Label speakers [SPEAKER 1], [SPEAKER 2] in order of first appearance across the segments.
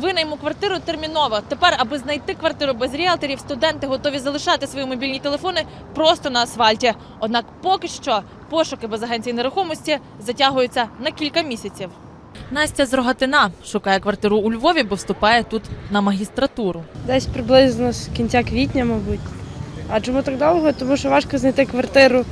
[SPEAKER 1] Винайму квартиру терміново. Тепер, аби знайти квартиру без ріелторів, студенти готові залишати свої мобільні телефони просто на асфальті. Однак, поки що пошуки без агенції нерухомості затягуються на кілька місяців. Настя з Рогатина шукає квартиру у Львові, бо вступає тут на магістратуру.
[SPEAKER 2] Десь приблизно з кінця квітня, мабуть. А чому так довго? Тому що важко знайти квартиру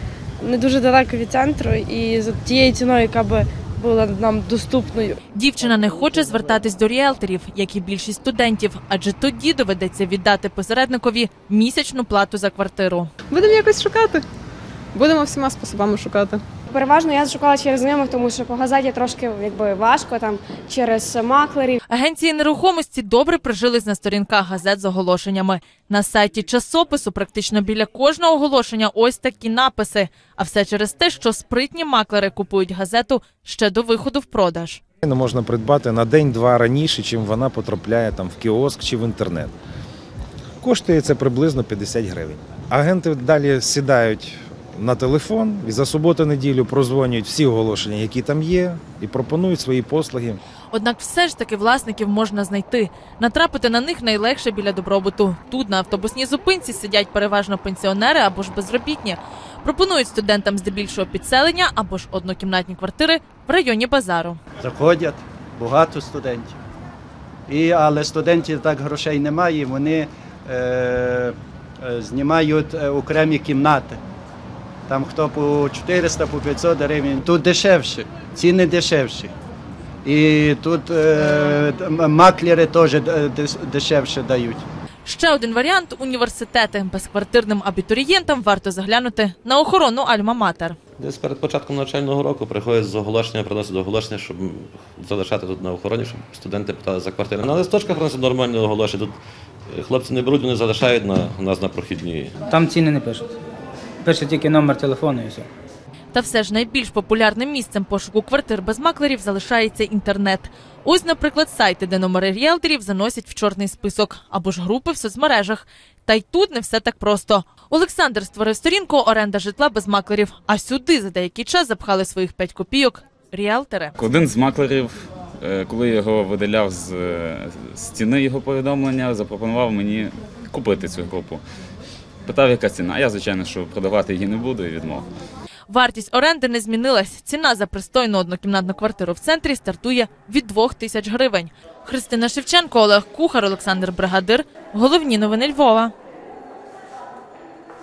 [SPEAKER 2] не дуже далеко від центру і за тією ціною, яка би була нам доступною.
[SPEAKER 1] Дівчина не хоче звертатись до ріелторів, як і більшість студентів, адже тоді доведеться віддати посередникові місячну плату за квартиру.
[SPEAKER 3] Будемо якось шукати. Будемо всіма способами шукати.
[SPEAKER 4] Переважно я шукала через знайомих, тому що по газеті трошки якби важко там через маклерів.
[SPEAKER 1] Агенції нерухомості добре прижились на сторінках газет з оголошеннями. На сайті часопису практично біля кожного оголошення ось такі написи. А все через те, що спритні маклери купують газету ще до виходу в продаж.
[SPEAKER 5] Не можна придбати на день-два раніше, чим вона потрапляє там в кіоск чи в інтернет. Коштує це приблизно 50 гривень. Агенти далі сідають на телефон і за суботу-неділю прозвонюють всі оголошення, які там є, і пропонують свої послуги.
[SPEAKER 1] Однак все ж таки власників можна знайти. Натрапити на них найлегше біля добробуту. Тут на автобусній зупинці сидять переважно пенсіонери або ж безробітні. Пропонують студентам здебільшого підселення або ж однокімнатні квартири в районі базару.
[SPEAKER 6] заходять багато студентів. І, але студентів так грошей немає, вони е, е, знімають е, окремі кімнати. Там хто по 400, по 500 гривень. Тут дешевше, ціни дешевші. І тут е, маклери теж е, дешевше дають.
[SPEAKER 1] Ще один варіант університети. Безквартирним абітурієнтам варто заглянути на охорону Альма-Матер.
[SPEAKER 7] Десь перед початком навчального року приходять з оголошення, приносять оголошення, щоб залишати тут на охороні, щоб студенти питали за квартири. На листочках приносять нормальні оголошення. Тут е, хлопці не беруть, вони залишають на нас на прохідній.
[SPEAKER 8] Там ціни не пишуть. Пише тільки номер телефону і все.
[SPEAKER 1] Та все ж найбільш популярним місцем пошуку квартир без маклерів залишається інтернет. Ось, наприклад, сайти, де номери ріелторів заносять в чорний список, або ж групи в соцмережах. Та й тут не все так просто. Олександр створив сторінку оренда житла без маклерів. А сюди за деякий час запхали своїх 5 копійок ріелтори.
[SPEAKER 9] Один з маклерів, е, коли я його видаляв з е, стіни його повідомлення, запропонував мені купити цю групу. Питав, яка ціна. Я, звичайно, що продавати її не буду і відмовив.
[SPEAKER 1] Вартість оренди не змінилась. Ціна за пристойну однокімнатну квартиру в центрі стартує від 2 тисяч гривень. Христина Шевченко, Олег Кухар, Олександр Бригадир. Головні новини Львова.